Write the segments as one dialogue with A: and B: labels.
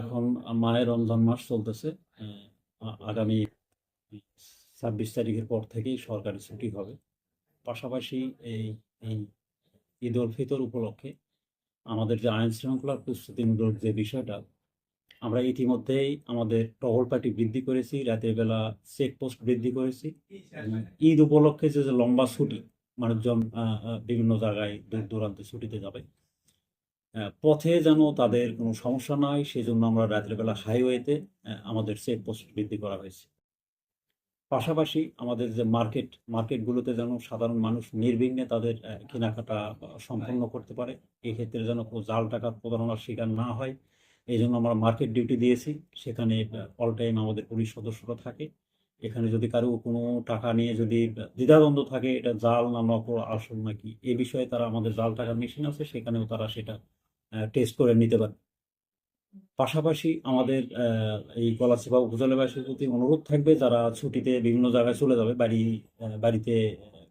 A: এখন মায়ের রমজান মাস চলতেছে আগামী ছাব্বিশ তারিখের পর থেকেই সরকারি ছুটি হবে। পাশাপাশি এই এই ঈদ উল ফিতর উপলক্ষে আমাদের যে আইন শৃঙ্খলার প্রস্তুতিমূলক যে বিষয়টা, আমরা ইতিমধ্যেই আমাদের টহল পার্টি বৃদ্ধি করেছি, রাতের বেলা চেকপোস্ট বৃদ্ধি করেছি। ঈদ উপলক্ষে যে লম্বা ছুটি, মানুষজন বিভিন্ন জায়গায় দূর দূরান্তে ছুটিতে যাবে পথে যেন তাদের কোনো সমস্যা না হয় সেই জন্য আমরা রাতের বেলা হাইওয়েতে আমাদের আমাদের চেকপোস্ট বৃদ্ধি করা হয়েছে। পাশাপাশি আমাদের যে মার্কেট মার্কেটগুলোতে যেন সাধারণ মানুষ নির্বিঘ্নে তাদের কেনাকাটা সম্পন্ন করতে পারে এই ক্ষেত্রে যেন কোনো জাল টাকার প্রতারণার শিকার না হয় এই জন্য আমরা মার্কেট ডিউটি দিয়েছি। সেখানে অল টাইম আমাদের পুলিশ সদস্যরা থাকে। এখানে যদি কারও কোনো টাকা নিয়ে যদি দ্বিধাদ্বন্দ্ব থাকে এটা জাল না নকল আসল নাকি এ বিষয়ে তারা আমাদের জাল টাকার মেশিন আছে সেখানেও তারা সেটা টেস্ট করে নিতে পারে। পাশাপাশি আমাদের এই গলাচিপা উপজেলাবাসীর প্রতি অনুরোধ থাকবে যারা ছুটিতে বিভিন্ন জায়গায় চলে যাবে বাড়ি বাড়িতে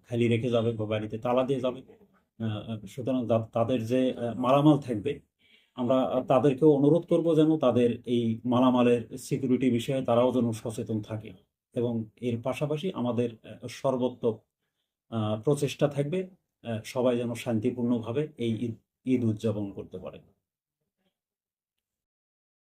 A: খালি রেখে যাবে বা বাড়িতে তালা দিয়ে যাবে সুতরাং তাদের যে মালামাল থাকবে আমরা তাদেরকেও অনুরোধ করব যেন তাদের এই মালামালের সিকিউরিটি বিষয়ে তারাও যেন সচেতন থাকে এবং এর পাশাপাশি আমাদের আহ, প্রচেষ্টা থাকবে সবাই যেন শান্তিপূর্ণভাবে এই ঈদ উদযাপন করতে পারে